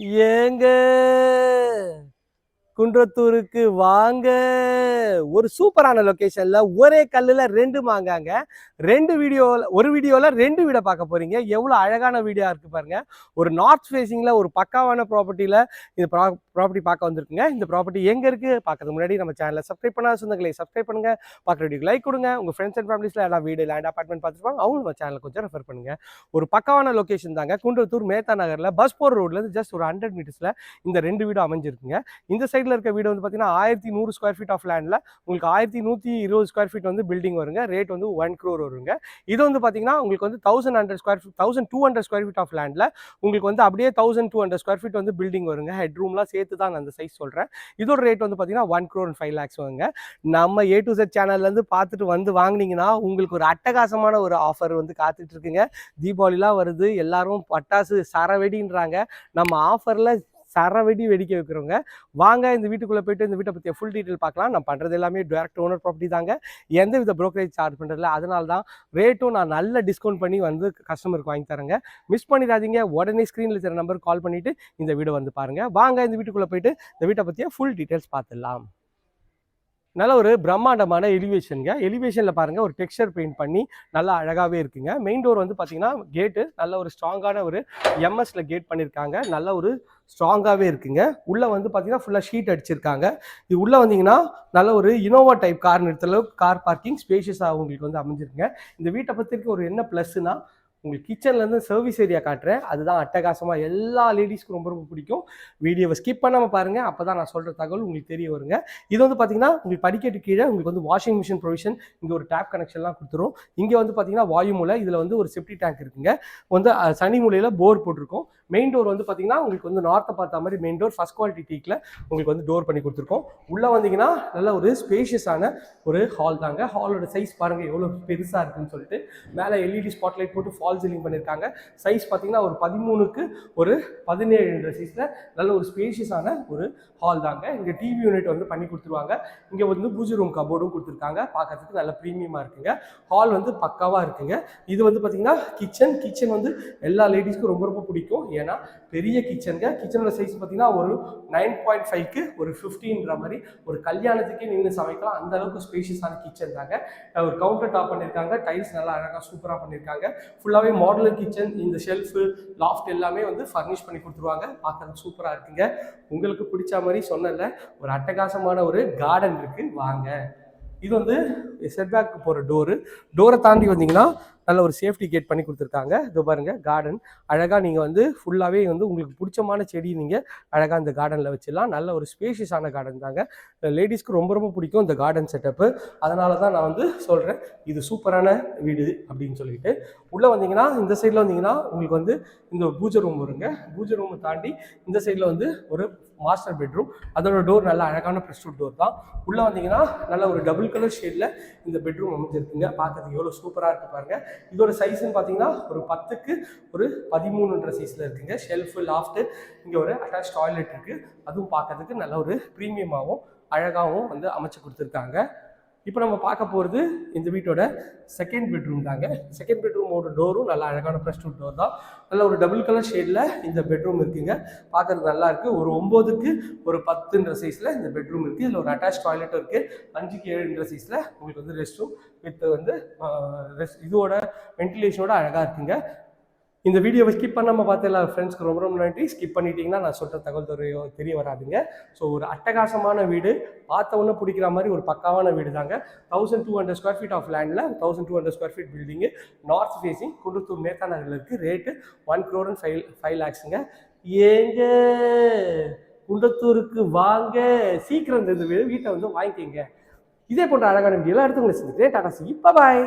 ஏங்க குன்றத்தூருக்கு வாங்க. ஒரு சூப்பரான லொக்கேஷனில் ஒரே கல்லுல ரெண்டு மாங்காங்க. ரெண்டு வீடியோல ஒரு வீடியோல ரெண்டு வீடை பார்க்க போறீங்க. எவ்வளவு அழகான வீடியோ இருக்கு பாருங்க. ஒரு நார்த் ஃபேசிங்ல ஒரு பக்காவான ப்ராப்பர்ட்டியில இந்த ப்ராப்பர்ட்டி பார்க்க வந்திருக்குங்க. இந்த ப்ராப்பர்ட்டி எங்க இருக்கு? பார்க்கறதுக்கு முன்னாடி நம்ம சேனலை சப்ஸ்கிரைப் பண்ணாத சொந்தங்களை சப்ஸ்கிரைப் பண்ணுங்க. பார்க்குற வீடியோ லைக் கொடுங்க. உங்க ஃப்ரெண்ட்ஸ் அண்ட் ஃபேமிலிஸ்ல எல்லாம் வீடு லேண்ட் அபார்ட்மெண்ட் பார்த்துருப்பாங்க அவங்க நம்ம சேனலை கொஞ்சம் ரெஃபர் பண்ணுங்க. ஒரு பக்காவான லொக்கேஷன் தாங்க. குன்றத்தூர் மேத்தா நகர்ல பஸ் போர் ரோட்ல இருந்து ஜஸ்ட் ஒரு ஹண்ட்ரட் மீட்டர்ஸ்ல இந்த ரெண்டு வீடும் அமைஞ்சிருக்குங்க. இந்த சைடில் இருக்க வீடு வந்து பார்த்தீங்கன்னா ஆயிரத்தி நூறு ஸ்கொயர் ஃபீட் ஆஃப் லேண்டில் உங்களுக்கு ஆயிரத்தி நூற்றி இருபது ஸ்கொயர் ஃபீட் வந்து பில்டிங் வருங்க. ரேட் வந்து ஒன் க்ரோர் வருங்க. இது வந்து பார்த்தீங்கன்னா உங்களுக்கு வந்து thousand hundred square feet thousand two hundred square feet of லேண்டில் உங்களுக்கு வந்து அப்படியே thousand two hundred square feet வந்து பில்டிங் வருங்க. ஹெட் ரூம்லாம் சேர்த்து தான் நான் அந்த சைஸ் சொல்கிறேன் இதோட ரேட் வந்து பார்த்தீங்கன்னா ஒன் க்ரோர் ஃபைவ் லேக்ஸ் வருங்க. நம்ம ஏ டு செட் சேனல்லேருந்து பார்த்துட்டு வந்து வாங்கினீங்கன்னா உங்களுக்கு ஒரு அட்டகாசமான ஒரு ஆஃபர் வந்து காத்துட்டு இருக்குங்க. தீபாவளிலாம் வருது. எல்லாரும் பட்டாசு சரவெடின்றாங்க. நம்ம ஆஃபரில் சரவெடி வெடிக்க வைக்கிறவங்க. வாங்க இந்த வீட்டுக்குள்ளே போயிட்டு இந்த வீட்டை பற்றிய ஃபுல் டீட்டெயில் பார்க்கலாம். நான் பண்ணுறது எல்லாமே டேரக்ட் ஓனர் ப்ராப்பர்ட்டி தாங்க. எந்த வித ப்ரோக்கரேஜ் சார்ஜ் பண்ணுறதில்ல அதனால தான் ரேட்டும் நான் நல்ல டிஸ்கவுண்ட் பண்ணி வந்து கஸ்டமருக்கு வாங்கி தரேங்க. மிஸ் பண்ணிடாதீங்க. உடனே ஸ்க்ரீனில் இருக்கிற நம்பர் கால் பண்ணிவிட்டு இந்த வீடு வந்து பாருங்கள் வாங்க இந்த வீட்டுக்குள்ளே போயிட்டு இந்த வீட்டை பற்றிய ஃபுல் டீட்டெயில்ஸ் பார்த்துடலாம். நல்ல ஒரு பிரம்மாண்டமான எலிவேஷனுங்க எலிவேஷனில் பாருங்கள் ஒரு டெக்ஸ்சர் பெயிண்ட் பண்ணி நல்லா அழகாகவே இருக்குங்க. மெயின் டோர் வந்து பார்த்தீங்கன்னா கேட்டு நல்ல ஒரு ஸ்ட்ராங்கான ஒரு எம்எஸ்ல கேட் பண்ணியிருக்காங்க நல்ல ஒரு ஸ்ட்ராங்காகவே இருக்குங்க. உள்ளே வந்து பார்த்தீங்கன்னா ஃபுல்லாக ஷீட் அடிச்சிருக்காங்க. இது உள்ளே வந்தீங்கன்னா நல்ல ஒரு இனோவா டைப் கார் நிறுத்தளவு கார் பார்க்கிங் ஸ்பேஷியஸாக உங்களுக்கு வந்து அமைஞ்சிருக்குங்க. இந்த வீட்டை பற்றிக்கு ஒரு என்ன ப்ளஸ்னா உங்களுக்கு கிச்சன்லேருந்து சர்வீஸ் ஏரியா காட்டுறேன். அதுதான் அட்டகாசமாக எல்லா லேடிஸ்க்கும் ரொம்ப ரொம்ப பிடிக்கும். வீடியோவை ஸ்கிப் பண்ணாமல் பாருங்கள் அப்போ தான் நான் சொல்கிற தகவல் உங்களுக்கு தெரிய வருங்க. இது வந்து பார்த்தீங்கன்னா உங்களுக்கு படிக்கட்டு கீழே உங்களுக்கு வந்து வாஷிங் மிஷின் ப்ரொவிஷன் இங்கே ஒரு டேப் கனெக்ஷன்லாம் கொடுத்துரும். இங்கே வந்து பார்த்தீங்கன்னா வாயு மூலை இதில் வந்து ஒரு செப்டி டேங்க் இருக்குங்க. வந்து சனி மூலையில் போர் போட்டிருக்கோம். மெயின் டோர் வந்து பார்த்தீங்கன்னா உங்களுக்கு வந்து நார்த்தை பார்த்த மாதிரி மெயின் டோர் ஃபஸ்ட் குவாலிட்டி டீக்கில் உங்களுக்கு வந்து டோர் பண்ணி கொடுத்துருக்கோம். உள்ளே வந்தீங்கன்னா நல்ல ஒரு ஸ்பேஷியஸான ஒரு ஹால் தாங்க. ஹாலோட சைஸ் பாருங்கள் எவ்வளோ பெருசாக இருக்குன்னு சொல்லிட்டு. மேலே எல்இடி ஸ்பாட்லைட் போட்டு ஃபால் சீலிங் பண்ணியிருக்காங்க. சைஸ் பார்த்தீங்கன்னா ஒரு பதிமூணுக்கு ஒரு பதினேழுன்ற சைஸில் நல்ல ஒரு ஸ்பேஷியஸான ஒரு ஹால் தாங்க. இங்கே டிவி யூனிட் வந்து பண்ணி கொடுத்துருவாங்க. இங்கே வந்து பூஜை ரூம் கபோர்டும் கொடுத்துருக்காங்க. பார்க்கறதுக்கு நல்ல ப்ரீமியமாக இருக்குங்க. ஹால் வந்து பக்காவாக இருக்குங்க. இது வந்து பார்த்தீங்கன்னா கிச்சன் கிச்சன் வந்து எல்லா லேடிஸ்க்கும் ரொம்ப ரொம்ப பிடிக்கும். ஏன்னா பெரிய கிச்சனுங்க கிச்சனோட சைஸ் பார்த்தீங்கன்னா ஒரு நைன் பாயிண்ட் ஃபைவ்க்கு ஒரு ஃபிஃப்டின்ற மாதிரி ஒரு கல்யாணத்துக்கே நின்று சமைக்கலாம். அந்த அளவுக்கு ஸ்பேஷியஸான கிச்சன் தாங்க. ஒரு கவுண்டர் டாப் பண்ணியிருக்காங்க டைல்ஸ் நல்லா அழகாக சூப்பராக பண்ணியிருக்காங்க ஃபுல்லாகவே மாடலர் கிச்சன் இந்த ஷெல்ஃபு லாஃப்ட் எல்லாமே வந்து ஃபர்னிஷ் பண்ணி கொடுத்துருவாங்க. பார்க்கறது சூப்பராக இருக்குங்க. உங்களுக்கு பிடிச்ச மாதிரி சொன்னல ஒரு அட்டகாசமான ஒரு கார்டன் இருக்குது வாங்க. இது வந்து செட்பேக் போகிற டோரு டோரை தாண்டி வந்தீங்கன்னா நல்ல ஒரு சேஃப்டி கேட் பண்ணி கொடுத்துருக்காங்க. இது பாருங்க கார்டன் அழகாக நீங்கள் வந்து ஃபுல்லாகவே வந்து உங்களுக்கு பிடிச்சமான செடி நீங்கள் அழகாக இந்த கார்டனில் வச்சிடலாம். நல்ல ஒரு ஸ்பேஷியஸான கார்டன் தாங்க. லேடிஸ்க்கு ரொம்ப ரொம்ப பிடிக்கும் இந்த கார்டன் செட்டப்பு அதனால தான் நான் வந்து சொல்கிறேன் இது சூப்பரான வீடு அப்படின்னு சொல்லிட்டு. உள்ளே வந்தீங்கன்னா இந்த சைடில் வந்தீங்கன்னா உங்களுக்கு வந்து இந்த பூஜை ரூம் வருங்க. பூஜை ரூமை தாண்டி இந்த சைடில் வந்து ஒரு மாஸ்டர் பெட்ரூம் அதோட டோர் நல்ல அழகான ப்ரெஷ்வுட் டோர் தான். உள்ளே வந்தீங்கன்னா நல்ல ஒரு டபுள் கலர் ஷேடில் இந்த பெட்ரூம் அமைஞ்சிருக்குங்க. பார்க்கறதுக்கு எவ்வளோ சூப்பராக இருக்கு பாருங்கள் இதோட சைஸ்ன்னு பார்த்தீங்கன்னா ஒரு பத்துக்கு ஒரு பதிமூணுன்ற சைஸில் இருக்குங்க. ஷெல்ஃபு லாஃப்ட்டு இங்கே ஒரு அட்டாச் டாய்லெட் இருக்குது அதுவும் பார்க்கறதுக்கு நல்ல ஒரு ப்ரீமியமாகவும் அழகாகவும் வந்து அமைச்சு கொடுத்துருக்காங்க. இப்போ நம்ம பார்க்க போகிறது இந்த வீட்டோட செகண்ட் பெட்ரூம் தாங்க. செகண்ட் பெட்ரூமோட டோரும் நல்லா அழகான ப்ரெஸ்டூட் டோர் தான். நல்ல ஒரு டபுள் கலர் ஷேடில் இந்த பெட்ரூம் இருக்குங்க. பார்க்கறது நல்லா இருக்குது ஒரு ஒம்போதுக்கு ஒரு பத்துன்ற சைஸில் இந்த பெட்ரூம் இருக்குது இதில் ஒரு அட்டாச் டாய்லெட்டும் இருக்குது அஞ்சுக்கு ஏழுன்ற சைஸில் உங்களுக்கு வந்து ரெஸ்ட் ரூம் வித் வந்து ரெஸ்ட் இதோட வென்டிலேஷனோட அழகாக இருக்குங்க. இந்த வீடியோவை ஸ்கிப் பண்ணாமல் பார்த்த எல்லா ஃப்ரெண்ட்ஸ்க்கு ரொம்ப ரொம்ப நன்றி. ஸ்கிப் பண்ணிட்டீங்கன்னா நான் சொல்கிற தகவல் தெரிய தெரிய வராதுங்க. ஸோ ஒரு அட்டகாசமான வீடு. பார்த்த உடனே பிடிக்கிற மாதிரி ஒரு பக்காவான வீடு தாங்க thousand two hundred square feet of லேண்டில் thousand two hundred square feet building north facing Kundathur Mehta நகரில் இருக்குது rate one crore and five five லேக்ஸுங்க ஏங்க? குண்டத்தூருக்கு வாங்க. சீக்கிரம் இந்த வீட்டை வந்து வாங்கிக்கங்க. இதே போன்ற அழகான வீடியோலாம் எடுத்து உங்களுக்கு செஞ்சுக்கிறேன் டாடா சி. பாய்